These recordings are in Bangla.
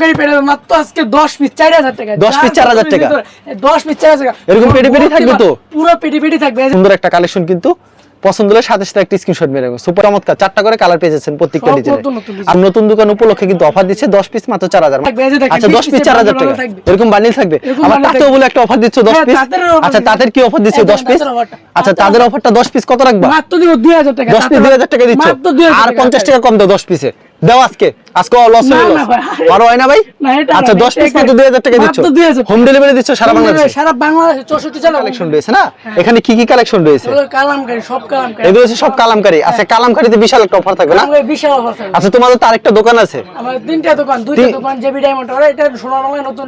কালামকারি যাবেন মাত্র আজকে 10 পিস 4000 টাকা। 10 পিস 4000 টাকা? 10 পিস 4000 টাকা। এরকম পেটি পেটি থাকবে তো? পুরো পেটি পেটি থাকবে। সুন্দর একটা কালেকশন কিন্তু। পছন্দ হলে সাথে সাথে একটা স্ক্রিনশট মেরে রাখবেন সুপার চমৎকার। চারটা করে কালার পেয়ে যাচ্ছেন প্রত্যেকটা ডিজাইনে। আর নতুন দোকান উপলক্ষে কিন্তু অফার দিচ্ছে 10 পিস মাত্র 4000 থাকবে, এই যে দেখেন, আচ্ছা 10 পিস 4000 টাকা। এরকম থাকবে? bundle তাতেও বলে একটা অফার দিচ্ছ 10 হ্যাঁ, পিস আচ্ছা তাদের কি অফার দিচ্ছে এই 10 পিস আচ্ছা তাদের অফারটা 10 পিস কত রাখবা? মাত্র দিব 2000 টাকা। 10 পিস 2000 টাকা দিচ্ছ। মাত্র 2000 আর 50 টাকা কম দাও 10 পিসে দাও আজকে। আজকে লস হয়ে হয় না ভাই? আচ্ছা না, 10 পিস এটা- 2000 টাকা দিচ্ছ। হোম ডেলিভারি দিচ্ছ সারা বাংলাদেশে? সারা বাংলাদেশে 64 জেলা কালেকশন রয়েছে না? এখানে কি কি কালেকশন রয়েছে? কালামকারি সব কালামকারি। এগুলো হচ্ছে সব কালামকারি। আচ্ছা কালামকারিতে বিশাল একটা অফার থাকবে না? বিশাল অফার থাকবে। আচ্ছা তোমাদের তো আরেকটা দোকান আছে। আমার তিনটা দোকান দুইটা দোকান জেবি ডায়মন্ড আর এটা সোনার বাংলায় নতুন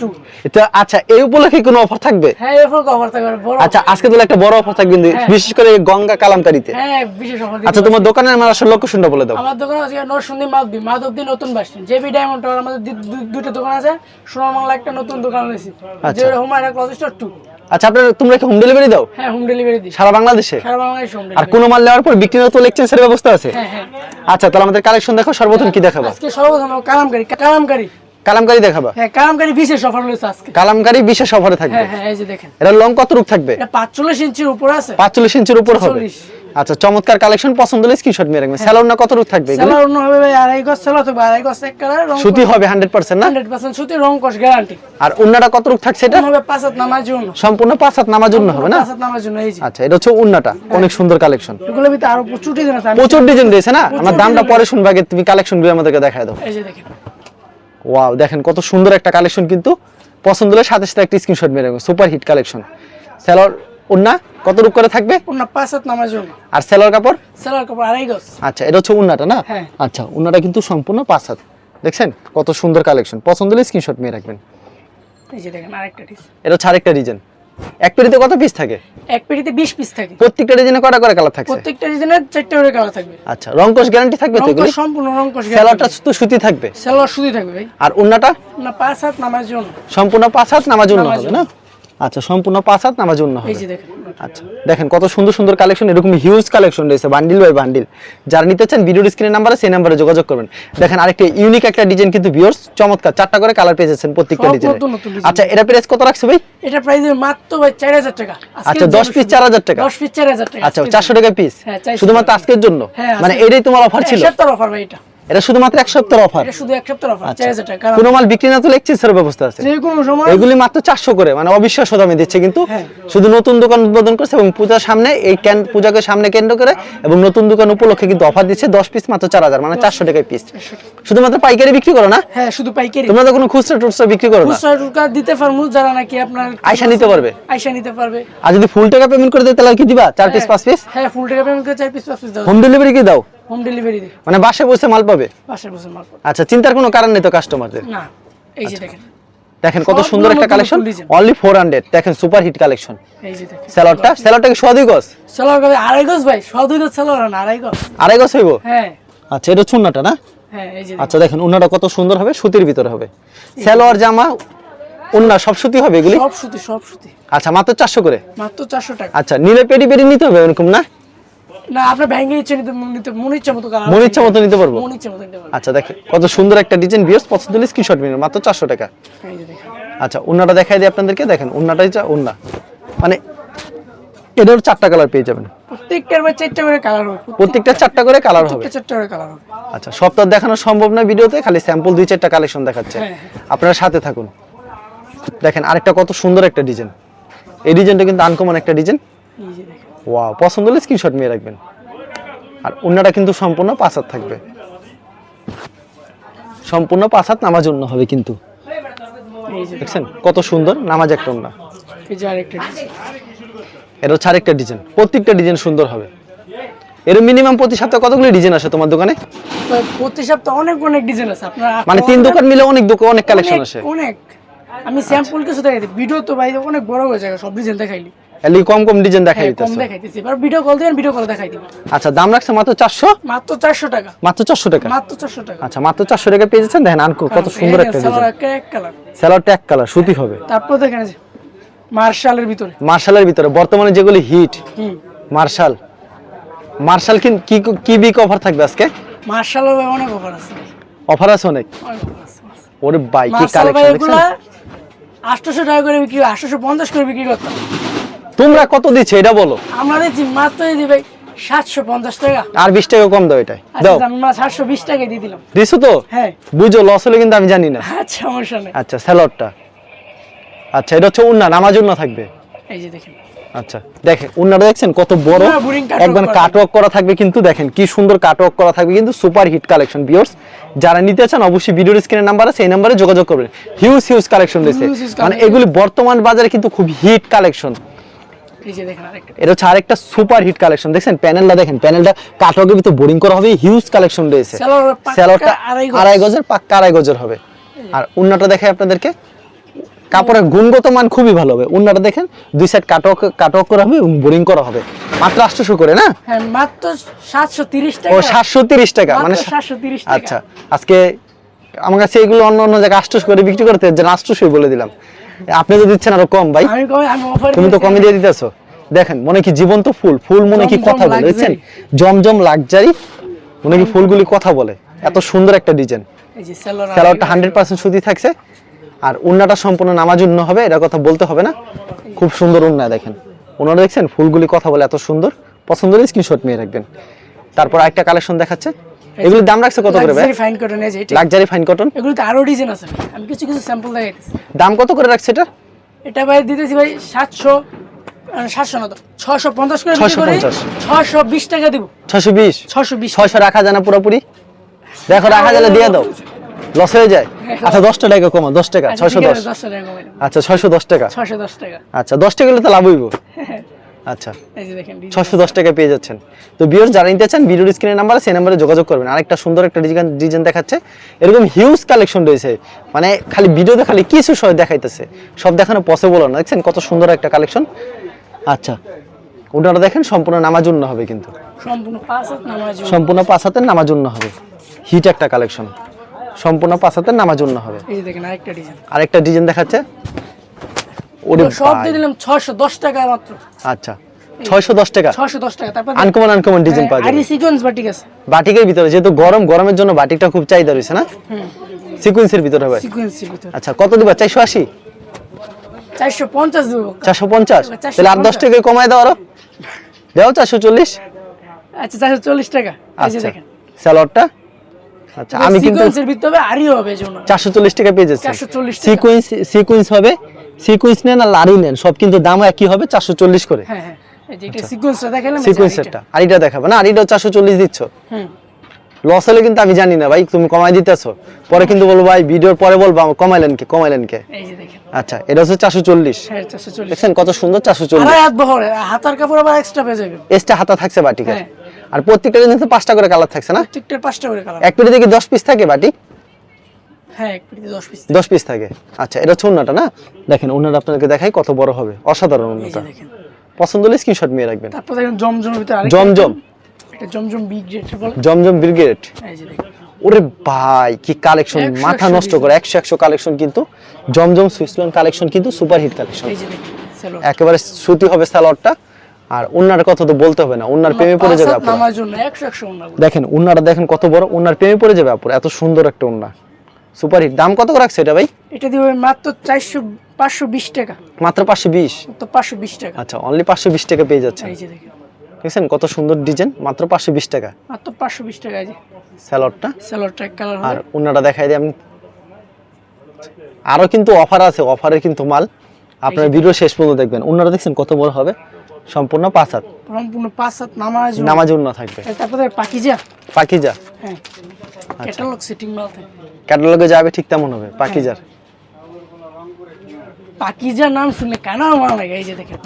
টু এটা আচ্ছা এই উপলক্ষে কোনো অফার থাকবে? হ্যাঁ এরপর অফার থাকবে বড় আচ্ছা আজকে তাহলে একটা বড় অফার থাকবে হ্যাঁ। বিশেষ করে গঙ্গা কালামকারিতে। হ্যাঁ বিশেষ অফার আচ্ছা তোমার দোকানের আমার আসলে লোকেশনটা বলে দাও। আমার দোকান আছে নরসিংদী মাধবদী মাধবদী নতুন বাস জেবি ডায়মন্ড টাওয়ার আমাদের দু- দু- দোকান আছে। সোনার বাংলা একটা নতুন দোকান হয়েছে আচ্ছা। যে হুমায়রা ক্লথ স্টোর টু আচ্ছা আপনারা তোমরা কি হোম ডেলিভারি দাও? হ্যাঁ হোম ডেলিভারি দিই। সারা বাংলাদেশে? সারা বাংলাদেশ হোম আর ডেলিভারি কোনো মাল নেওয়ার পর বিক্রি তো এক্সচেঞ্জের ব্যবস্থা আছে? হ্যাঁ হ্যাঁ। আচ্ছা তাহলে আমাদের কালেকশন দেখো সর্বপ্রথম কি দেখাবা? আজকে সর্বপ্রথম কালামকারি। কালামকারি। কালামকারি দেখাবা? হ্যাঁ কালামকারি বিশেষ অফার রয়েছে আজকে। কালামকারি বিশেষ অফারে থাকবে। হ্যাঁ হ্যাঁ এই যে দেখেন। এটা লং কত রূপ থাকবে? এটা পাঁচচল্লিশ ইঞ্চির উপর আছে। পাঁচচল্লিশ ইঞ্চির উপর হবে। 40 আচ্ছা চমৎকার কালেকশন পছন্দ হলে স্ক্রিনশট মেরে রাখবেন। স্যালোন না কত রূপ থাকবে এগুলো? সেলার অন্য হবে ভাই আড়াই গজ সেলা থাকবে আড়াই গজ এক কালার রং সুতি হবে হান্ড্রেড পার্সেন্ট না? হান্ড্রেড পার্সেন্ট সুতি রং কস গ্যারান্টি আর উন্নাটা কত রূপ থাকছে এটা? হবে পাঁচ হাত নামার জন্য। সম্পূর্ণ পাঁচ হাত নামার জন্য হবে না? পাঁচ হাত নামার জন্য এই যে। আচ্ছা এটা হচ্ছে উন্নাটা। অনেক সুন্দর কালেকশন এগুলোর ভিতরে আরও প্রচুর ডিজাইন আছে। প্রচুর ডিজাইন দিয়েছে না? আমার দামটা পরে শুনবে আগে তুমি কালেকশনগুলো আমাদেরকে দেখায় দাও। এই যে দেখেন। ওয়াও দেখেন কত সুন্দর একটা কালেকশন কিন্তু পছন্দ হলে সাথে সাথে একটা স্ক্রিনশট মেরে রাখবেন। সুপার হিট কালেকশন সেলর উন্না কত রূপ করে থাকবে? অন্য পাঁচ হাত জন্য আর সেলর কাপড়? সেলার কাপড় আড়াই গজ। আচ্ছা এটা হচ্ছে উন্নাটা না? হ্যাঁ। আচ্ছা উন্নাটা কিন্তু সম্পূর্ণ পাঁচ হাত। দেখছেন? কত সুন্দর কালেকশন পছন্দ হলে স্ক্রিনশট মেরে রাখবেন। এই যে দেখেন আরেকটা ডিস এটা হচ্ছে আরেকটা ডিজাইন এক পেটিতে কত পিস থাকে? এক পেটিতে বিশ পিস থাকে। প্রত্যেকটা ডিজাইনে কটা করে কালার থাকছে? প্রত্যেকটা চারটে করে কালার থাকবে। আচ্ছা রংকশ গ্যারান্টি থাকবে তো এগুলি? সম্পূর্ণ রং সেলরটা তো সুতি থাকবে? সেলার সুতি থাকবে ভাই। আর উন্নাটা? না পাঁচ হাত নামার জন্য সম্পূর্ণ পাঁচ হাত নামার জন্য হবে না? আচ্ছা সম্পূর্ণ পাঁচ হাত নামার জন্য হবে। দেখেন আচ্ছা দেখেন কত সুন্দর সুন্দর কালেকশন এরকম হিউজ কালেকশন রয়েছে বান্ডিল বাই বান্ডিল যারা নিতে চান ভিডিওর স্ক্রিনের নাম্বারে সেই নাম্বারে যোগাযোগ করবেন। দেখেন আরেকটা ইউনিক একটা ডিজাইন কিন্তু ভিউয়ার্স চমৎকার চারটা করে কালার পেয়ে যাচ্ছেন প্রত্যেকটা ডিজাইনে। আচ্ছা এটা প্রাইস কত রাখছে ভাই? এটা প্রাইস মাত্র ভাই চার হাজার টাকা। আচ্ছা, 10 piece 4000 টাকা? দশ পিস চার হাজার টাকা। আচ্ছা চারশো টাকা পিস হ্যাঁ, শুধুমাত্র আজকের জন্য? হ্যাঁ, মানে এটাই তোমার অফার ছিল? সপ্তাহ অফার ভাই এটা। এটা শুধুমাত্র এক সপ্তাহের অফার এটা শুধু এক সপ্তাহ অফার আচ্ছা। চার হাজার টাকা। কোনো মাল বিক্রি না তো এক্সচেঞ্জের ব্যবস্থা আছে। যে কোনো সময়। এগুলি মাত্র চারশো করে মানে অবিশ্বাস্য দামে দিচ্ছে কিন্তু। হ্যাঁ। শুধু নতুন দোকান উদ্বোধন করছে এবং পূজার সামনে এই ক্যান পূজাকে সামনে কেন্দ্র করে এবং নতুন দোকান উপলক্ষে কিন্তু অফার দিচ্ছে দশ পিস মাত্র চার হাজার মানে চারশো টাকায় পিস শুধুমাত্র পাইকারি বিক্রি করো না? হ্যাঁ শুধু পাইকারি। তোমরা তো কোনো খুচরা টুচরা বিক্রি করো না? খুচরা টুকা দিতে পারব যারা নাকি আপনার আয়সা নিতে পারবে। আইসা নিতে পারবে। আর যদি ফুল টাকা পেমেন্ট করে দেয় তাহলে কি দিবা? চার পিস পাঁচ পিস হ্যাঁ ফুল টাকা পেমেন্ট করে চার পিস পাঁচ পিস দাও। হোম ডেলিভারি কি দাও? হোম ডেলিভারি দিই মানে বাসায় বসে মাল পাবে? পাশের বছর মাল পাবে। আচ্ছা চিন্তার কোনো কারণ নেই তো কাস্টমারদের না এই যে দেখেন। দেখেন কত সুন্দর একটা কালেকশন অনলি ফোর হান্ড্রেড দেখেন সুপার হিট কালেকশন এই যে দেখেন। স্যালাডটা স্যালাডটা কি সালোয়ার কবে আড়াই গজ ভাই সব দুই গজ সালোয়ার না আড়াই গজ। আড়াই হইব? হ্যাঁ। আচ্ছা এটা চুন্নাটা না? হ্যাঁ এই যে আচ্ছা দেখেন উন্নাটা কত সুন্দর হবে সুতির ভিতরে হবে। সালোয়ার জামা উন্না সব সুতি হবে এগুলি? সব সুতি সব সুতি। আচ্ছা মাত্র চারশো করে? মাত্র চারশো টাকা। আচ্ছা নিলে পেটি পেটি নিতে হবে এরকম না? না আপনার ব্যাংকে ইচ্ছে নিতে নিতে মনে ইচ্ছা মতো কালার মন ইচ্ছা মতো নিতে পারব? মনে ইচ্ছা মতো নিতে পারবে। আচ্ছা দেখেন কত সুন্দর একটা ডিজাইন বিয়স পছন্দ হলে স্ক্রিনশট নিন মাত্র চারশো টাকা। আচ্ছা উন্নাটা দেখাই দিই আপনাদেরকে দেখেন উন্নাটাই যা উন্না মানে এটার চারটা কালার পেয়ে যাবেন। প্রত্যেকটার ভাই চারটা করে কালার হবে প্রত্যেকটা চারটা করে কালার হবে। প্রত্যেকটা চারটা করে কালার হবে। আচ্ছা সপ্তাহ দেখানো সম্ভব না ভিডিওতে খালি স্যাম্পল দুই চারটা কালেকশন দেখাচ্ছে। হ্যাঁ, আপনারা সাথে থাকুন। দেখেন আরেকটা কত সুন্দর একটা ডিজাইন এই ডিজাইনটা কিন্তু আনকমন একটা ডিজাইন ওয়াও পছন্দ হলে স্ক্রিনশট নিয়ে রাখবেন। আর অন্যটা কিন্তু সম্পূর্ণ পাঁচ হাত থাকবে। সম্পূর্ণ পাঁচ হাত নামাজ অন্য হবে কিন্তু। দেখছেন? কত সুন্দর নামাজ একটা অন্য এটা হচ্ছে আরেকটা ডিজাইন প্রত্যেকটা ডিজাইন সুন্দর হবে। এর মিনিমাম প্রতি সপ্তাহে কতগুলো ডিজাইন আসে তোমার দোকানে? প্রতি সপ্তাহে অনেক অনেক ডিজাইন আছে। আপনার মানে তিন দোকান মিলে অনেক দোকান অনেক কালেকশন আসে। অনেক। আমি স্যাম্পল কিছু দেখাই দিই। ভিডিও তো ভাই অনেক বড় হয়ে যায় সব ডিজাইন দেখাইলি। এলি কম কম ডিজাইন দেখাই হ্যাঁ, কম দেখাইতেছি। এবার ভিডিও কল দিবেন ভিডিও কল দেখাই দিব। আচ্ছা দাম রাখছে মাত্র চারশো? মাত্র চারশো টাকা। মাত্র চারশো টাকা? মাত্র চারশো টাকা। আচ্ছা মাত্র চারশো টাকা পেয়ে যাচ্ছেন? দেখেন আনকো কত সুন্দর একটা ডিজাইন এক কালার এক কালার সুতি হবে। তারপর দেখেন মার্শালের ভিতরে। মার্শালের ভিতরে বর্তমানে যেগুলি হিট মার্শাল মার্শাল কি কি বিক অফার থাকবে আজকে? মার্শালের অনেক অফার আছে। অফার আছে অনেক। ওরে ভাই কি কালেকশন এগুলা দেখছেন? আটশোশো টাকা করে বিক্রি আটশোশো পঞ্চাশ করে বিক্রি করতাম। তোমরা কত দিচ্ছ এটা বলো। আমরা দিচ্ছি মাত্র সাতশো পঞ্চাশ টাকা। আর বিশ টাকা কম দাও এটাই আচ্ছা দাও। টাকায় দিয়ে দিলাম। দিছো তো? হ্যাঁ। বুঝো লস হলে কিন্তু আমি জানি না। আচ্ছা সমস্যা নেই। আচ্ছা স্যালাডটা। আচ্ছা এটা হচ্ছে উন্না নামাজ উন্না থাকবে। এই যে দেখেন। আচ্ছা দেখেন উন্নাটা দেখছেন? কত বড়। একদম কাটওয়ার্ক করা থাকবে কিন্তু দেখেন কি সুন্দর কাটওয়ার্ক করা থাকবে কিন্তু সুপার হিট কালেকশন বিয়ার্স যারা নিতে চান অবশ্যই ভিডিওর স্ক্রিনের নাম্বার আছে এই নাম্বারে যোগাযোগ করবেন। হিউজ হিউজ কালেকশন রয়েছে। মানে এগুলি বর্তমান বাজারে কিন্তু খুব হিট কালেকশন এই যে দেখেন আরেকটা এটা হচ্ছে আরেকটা সুপার হিট কালেকশন দেখছেন? প্যানেলটা দেখেন প্যানেলটা কাটওয়ার্কের ভিতরে বোরিং করা হবে হিউজ কালেকশন রয়েছে। স্যালোয়ার আড়াই গজের পাক্কা আড়াই গজের হবে। আর উন্নাটা দেখাই আপনাদেরকে। কাপড়ের গুণগত মান খুবই ভালো হবে। উন্নাটা দেখেন দুই সাইড কাটওয়ার্ক কাটওয়ার্ক করা হবে এবং বোরিং করা হবে। মাত্র আটশোশো করে না? হ্যাঁ মাত্র সাতশো তিরিশ ও টাকা সাতশো তিরিশ টাকা মানে 730 টাকা। আচ্ছা আজকে আমার কাছে এগুলো অন্য অন্য জায়গায় আটশোশো করে বিক্রি করতে যে আটশোশোই বলে দিলাম। আপনি তো দিচ্ছেন আরও কম ভাই। তুমি তো কমে দিয়ে দিতেছো। দেখেন মনে কি জীবন্ত ফুল? ফুল মনে কি কথা বলে। দেখছেন? জমজম লাক্সারি মনে কি ফুলগুলি কথা বলে। এত সুন্দর একটা ডিজাইন স্যালোয়ারটা হান্ড্রেড পার্সেন্ট সুতি থাকছে। আর উন্নাটা সম্পূর্ণ নামাজ উন্ন হবে এটা কথা বলতে হবে না। খুব সুন্দর উন্না দেখেন। ওনারা দেখছেন ফুলগুলি কথা বলে এত সুন্দর। পছন্দ হলে স্ক্রিনশট নিয়ে রাখবেন। তারপর একটা কালেকশন দেখাচ্ছে। এগুলির দাম রাখছে কত করে ভাই? ফাইন কটন এই যে লাক্সারি ফাইন কটন এগুলোতে আরও ডিজাইন আছে আমি কিছু কিছু স্যাম্পল দেখাইতেছি দাম কত করে রাখছে এটা? এটা ভাই দিতেছি ভাই সাতশো সাতশো না তো ছশো পঞ্চাশ করে 650 ছশো বিশ টাকা দিব। ছশো বিশ? ছশো বিশ। ছয়শো রাখা যায় না পুরোপুরি? দেখো রাখা দিয়ে দাও। লস হয়ে যায়? আচ্ছা দশটা টাকা কমা দশ টাকা ছয়শো দশ। টাকা। আচ্ছা ছয়শো দশ টাকা। ছশো দশ টাকা। আচ্ছা দশ টাকা হলে তো লাভ হইব। আচ্ছা। ছশো দশ টাকা পেয়ে যাচ্ছেন। তো বিয়র যারা নিতে চান ভিডিওর স্ক্রিনের নাম্বার সেই নাম্বারে যোগাযোগ করবেন। আরেকটা সুন্দর একটা ডিজাইন ডিজাইন দেখাচ্ছে। এরকম হিউজ কালেকশন রয়েছে। মানে খালি ভিডিওতে খালি কিছু সব দেখাইতেছে। সব দেখানো পসিবল না। দেখছেন কত সুন্দর একটা কালেকশন আচ্ছা। ওটা দেখেন সম্পূর্ণ নামাজুন্ন হবে কিন্তু। সম্পূর্ণ পাঁচ হাতের নামাজুন্ন হবে। হিট একটা কালেকশন সম্পূর্ণ পাঁচ হাতের নামাজুন্ন হবে। আরেকটা ডিজাইন দেখাচ্ছে। ওরে সব দিয়ে দিলাম ছশো টাকা মাত্র। আচ্ছা ছয়শো দশ টাকা? ছশো টাকা তারপর আনকমন আনকমন ডিজাইন পাওয়া আরি যাবে সিকোয়েন্স বা আছে। বাটিকের ভিতরে যেহেতু গরম গরমের জন্য বাটিকটা খুব চাহিদা রয়েছে না? হুম। ভিতরে হবে। সিকোয়েন্সের ভিতরে। আচ্ছা কত দিবা? চারশো দেবো। পঞ্চাশ? 450 তাহলে টাকা কমায় দাও আরও। দেও চারশো চল্লিশ? আচ্ছা চারশো চল্লিশ টাকা। এই যে আচ্ছা দেখেন। আচ্ছা আমি কিন্তু সিকোয়েন্সের ভিতরে হবে চল্লিশ টাকা পেয়ে যাচ্ছি। 440 টাকা। সিকুয়েন্স সিকুয়েন্স হবে সিকুয়েন্স নেন আর লারি নেন সব কিন্তু দাম একই হবে চারশো চল্লিশ করে। হ্যাঁ হ্যাঁ এটা দেখাবে। না চারশো চল্লিশ দিচ্ছ। লস হলে কিন্তু আমি জানি না ভাই তুমি কমাই দিতেছো। পরে কিন্তু বলব ভাই ভিডিওর পরে বলব আমার কমাইলেন কে কমাইলেন আচ্ছা এটা হচ্ছে চারশো চল্লিশ। হ্যাঁ চারশো চল্লিশ। দেখছেন কত সুন্দর চারশো চল্লিশ। হাতার কাপড় আবার এক্সট্রা পেয়ে যাবে। এক্সট্রা হাতা থাকছে বাটিকে। আর প্রত্যেকটা পাঁচটা করে কালার থাকছে না? প্রত্যেকটার পাঁচটা করে কালার এক পিঠে দেখি দশ পিস থাকে বাটি? হ্যাঁ এক পিটিতে দশ পিস থাকে। আচ্ছা এটা না? দেখেন উন্নাটা আপনাদেরকে দেখাই কত বড় হবে। অসাধারণ পছন্দ হলে স্ক্রিনশট নিয়ে রাখবেন। তারপর দেখেন জমজমের ভিতরে আরেকটা জমজম। এটা জমজম বিগ বলে? জমজম ব্রিগেড এই যে দেখেন। ওরে ভাই কি কালেকশন মাথা নষ্ট করে একশো একশো কালেকশন কিন্তু। জমজম সুইসল্যান্ড কালেকশন কিন্তু সুপার হিট কালেকশন একেবারে সুতি হবে স্যালোয়ারটা আর উন্নার কথা তো বলতে হবে না উন্নার প্রেমে পড়ে যাবে আপনার দেখেন উন্নাটা দেখেন কত বড় উন্নার প্রেমে পড়ে যাবে আপুর এত সুন্দর একটা উন্না সুপার হিট দাম কত রাখছে এটা ভাই? এটা দিবে মাত্র চারশো পাঁচশো বিশ টাকা। মাত্র পাঁচশো বিশ? তো পাঁচশো বিশ টাকা। আচ্ছা অনলি পাঁচশো বিশ টাকা পেয়ে যাচ্ছে এই যে দেখেন। দেখছেন কত সুন্দর ডিজাইন মাত্র পাঁচশো বিশ টাকা। মাত্র পাঁচশো বিশ টাকা এই যে। স্যালোয়ারটা স্যালোয়ার কালার আর হবে দেখাই দিই আমি। আরও কিন্তু অফার আছে অফারের কিন্তু মাল। আপনার ভিডিও শেষ পর্যন্ত দেখবেন। উন্নাটা দেখছেন কত বড় হবে? সম্পূর্ণ পাঁচ হাত। সম্পূর্ণ পাঁচ সাত নামাজ নামাজ উন্না থাকবে। তারপরে পাকিজা। পাকিজা। হ্যাঁ। ক্যাটালগ সেটিং মাল থাকে। ক্যাটালগে যাবে ঠিক তেমন হবে পাকিজার। পাকিজার নাম শুনে কেন আমার লাগে এই যে দেখেন।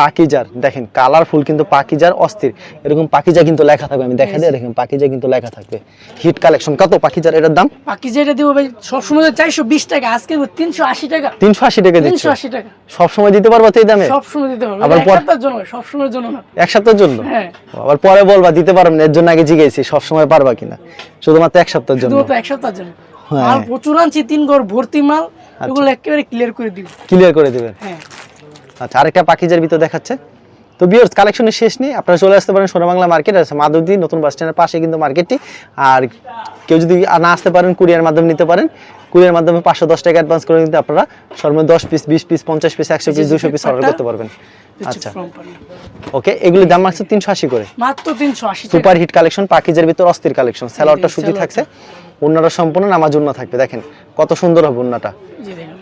পাকিজার দেখেন কালারফুল কিন্তু পাকিজার অস্থির। এরকম পাকিজা কিন্তু লেখা থাকবে আমি দেখা দিয়ে দেখেন পাকিজা কিন্তু লেখা থাকবে। হিট কালেকশন কত পাকিজার এটার দাম? পাকিজা এটা দিব ভাই সবসময় চারশো বিশ টাকা আজকে তিনশো আশি টাকা। তিনশো আশি টাকা তিনশো আশি টাকা। সব সময় দিতে পারব তো এই দামে? সবসময় দিতে হবে আবার সপ্তাহের জন্য সবসময়ের জন্য না। এক সপ্তাহের জন্য? হ্যাঁ। আবার পরে বলবা দিতে পারব না এর জন্য আগে জিজ্ঞেসি সবসময় পারবা কিনা? শুধুমাত্র এক সপ্তাহের জন্য। শুধুমাত্র এক সপ্তাহের জন্য। হ্যাঁ। মাল প্রচুর আনছি তিন ঘর ভর্তি মাল এগুলো একেবারে ক্লিয়ার করে দিব। ক্লিয়ার করে দিবেন। হ্যাঁ। আচ্ছা আরেকটা পাকিজার ভিতর দেখাচ্ছে। তো বিয়ার্স কালেকশনের শেষ নেই। আপনারা চলে আসতে পারেন সোনা বাংলা মার্কেট আছে মাধবদী নতুন বাস স্ট্যান্ডের পাশে কিন্তু মার্কেটটি। আর কেউ যদি না আসতে পারেন কুরিয়ার মাধ্যমে নিতে পারেন। কুরিয়ার মাধ্যমে পাঁচশো দশ টাকা অ্যাডভান্স করে কিন্তু আপনারা সর্বনিম্ন দশ পিস বিশ পিস পঞ্চাশ পিস একশো পিস দুশো পিস অর্ডার করতে পারবেন। আচ্ছা। ওকে এগুলি দাম মাত্র তিনশো আশি করে। মাত্র তিনশো আশি সুপার হিট কালেকশন পাকিজের ভিতর অস্থির কালেকশন স্যালোয়ারটা সুতি থাকছে। ওন্নাটা সম্পূর্ণ নামাজ উন্না থাকবে। দেখেন কত সুন্দর হবে দেখুন।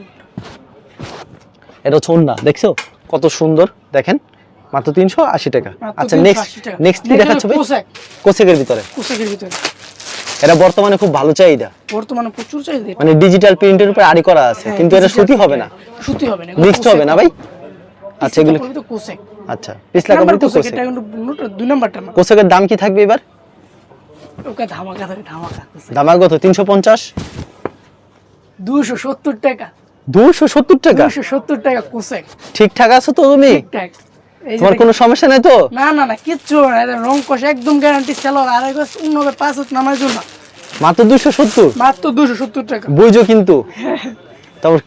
এটা হচ্ছে ওন্না দেখছ? কত সুন্দর দেখেন মাত্র তিনশো আশি টাকা। আচ্ছা 380 নেক্সট নেক্সট কি দেখাচ্ছ ভাই? কোসেকের ভিতরে। কোসেকের ভিতরে। এটা বর্তমানে খুব ভালো চাহিদা। বর্তমানে প্রচুর চাহিদা মানে ডিজিটাল প্রিন্টের উপর আড়ি করা আছে হ্যাঁ, কিন্তু এটা সুতি হবে না। সুতি হবে না মিক্সড হবে না ভাই? আচ্ছা এগুলো তো কোসেক। আচ্ছা পিছলা কাপড় তো কোসেক কোসেক। এটা কিন্তু দুই নাম্বারটা না কোসেকের দাম কি থাকবে এবার? ওকে ধামাকা থাকে ধামাকা দামার কত? তিনশো পঞ্চাশ? দুশো সত্তর টাকা। দুশো সত্তর টাকা? দুশো সত্তর টাকা কোসেক ঠিকঠাক আছো তো তুমি? ঠিকঠাক। তোমার কোনো সমস্যা নেই তো? না না না কিচ্ছু না রং কষ একদম গ্যারান্টি সেলর আর এক হবে পাঁচ হাত নামার জন্য মাত্র দুশো সত্তর? মাত্র দুশো সত্তর টাকা। বুঝছ কিন্তু। তারপর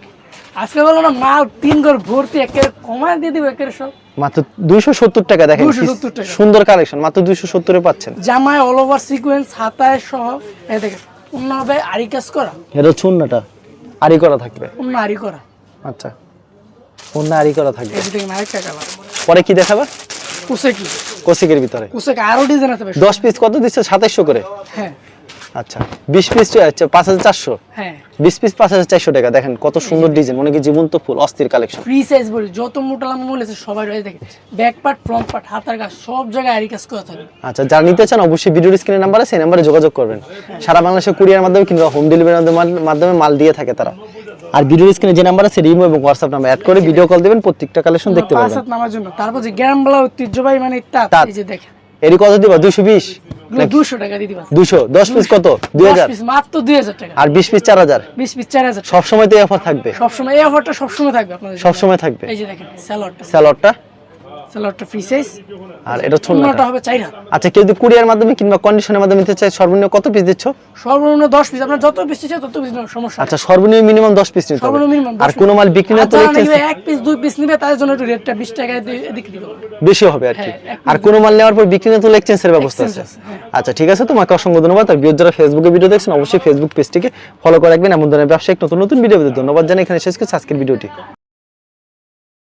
আজকে বলো না মাল তিন ঘর ভর্তি একের কমায় দিয়ে দিব একের সব। মাত্র দুইশো সত্তর টাকা দেখেন 270। সুন্দর কালেকশন মাত্র দুইশো সত্তরে পাচ্ছেন। জামায় অল ওভার সিকোয়েন্স হাতায় সহ এই দেখেন আড়ি কাজ করা। এটা হচ্ছে আড়ি করা থাকবে? অন্য আরি করা আচ্ছা। অন্য আরি করা থাকবে? এই দিকে দেখেন আরেকটা কালার পরে কি দেখাবা? কুসে কি কোসিকের ভিতরে। কুসে আরও ডিজাইন আছে বেশ। দশ পিস কত দিচ্ছে? সাতাইশশো করে? হ্যাঁ। আচ্ছা বিশ পিস আচ্ছা হ্যাঁ। পিস পাঁচ হাজার চারশো টাকা দেখেন কত সুন্দর ডিজাইন অনেকে জীবন্ত ফুল অস্থির কালেকশন ফ্রি সাইজ বলি যত মোটা লাম্বা সবাই রয়েছে দেখেন ব্যাক পার্ট ফ্রন্ট পার্ট হাতার কাজ সব জায়গায় আড়ি কাজ করা আচ্ছা যারা নিতে চান অবশ্যই ভিডিওর নাম্বার আছে সেই নাম্বারে যোগাযোগ করবেন। সারা বাংলাদেশে কুরিয়ার মাধ্যমে কিংবা হোম ডেলিভারির মাধ্যমে মাল দিয়ে থাকে তারা। আর ভিডিওর স্ক্রিনে যে নাম্বার আছে রিমো এবং হোয়াটসঅ্যাপ নাম্বার অ্যাড করে ভিডিও কল দিবেন প্রত্যেকটা কালেকশন দেখতে পাঁচ পারবেন। নামার জন্য। তারপর যে গ্রাম বলা ঐতিহ্যবাহী মানে। এই যে দেখেন। এরই কত দিবা? দুশো বিশ? পিস কত? দুই হাজার? পিস মাত্র দুই হাজার টাকা। আর বিশ পিস চার হাজার? বিশ পিস চার হাজার টাকা। সবসময় তো এই অফার থাকবে। সবসময় এই অফারটা সবসময় থাকবে। সবসময় থাকবে। এই যে দেখেন স্যালোয়ারটা ফ্রি সাইজ আর এটা হবে হাত আচ্ছা কেউ যদি কুরিয়ার মাধ্যমে কিংবা কন্ডিশনের মাধ্যমে নিতে চায় সর্বনিম্ন কত পিস দিচ্ছ? সর্বনিম্ন দশ পিস আপনার যত পিস চাই তত পিস নেওয়ার সমস্যা আচ্ছা সর্বনিম্ন মিনিমাম দশ পিস নিতে সর্বনিম্ন minimum 10 আর কোনো মাল বিক্রি না তো যারা এক পিস দুই পিস নিবে তাদের জন্য একটু রেটটা বিশ টাকা এদিক দিতে বেশি হবে আর কি। হ্যাঁ, আর কোনো মাল নেওয়ার পর বিক্রি না এক্সচেঞ্জের ব্যবস্থা আছে। হ্যাঁ। আচ্ছা ঠিক আছে তোমাকে অসংখ্য ধন্যবাদ। আর যারা ফেসবুকে ভিডিও দেখছেন অবশ্যই ফেসবুক পেজটিকে ফলো করে রাখবেন। এমন ধরনের ব্যবসায়িক নতুন নতুন ভিডিও ধন্যবাদ জানাই। এখানে শেষ করছি আজকের ভিডিওটি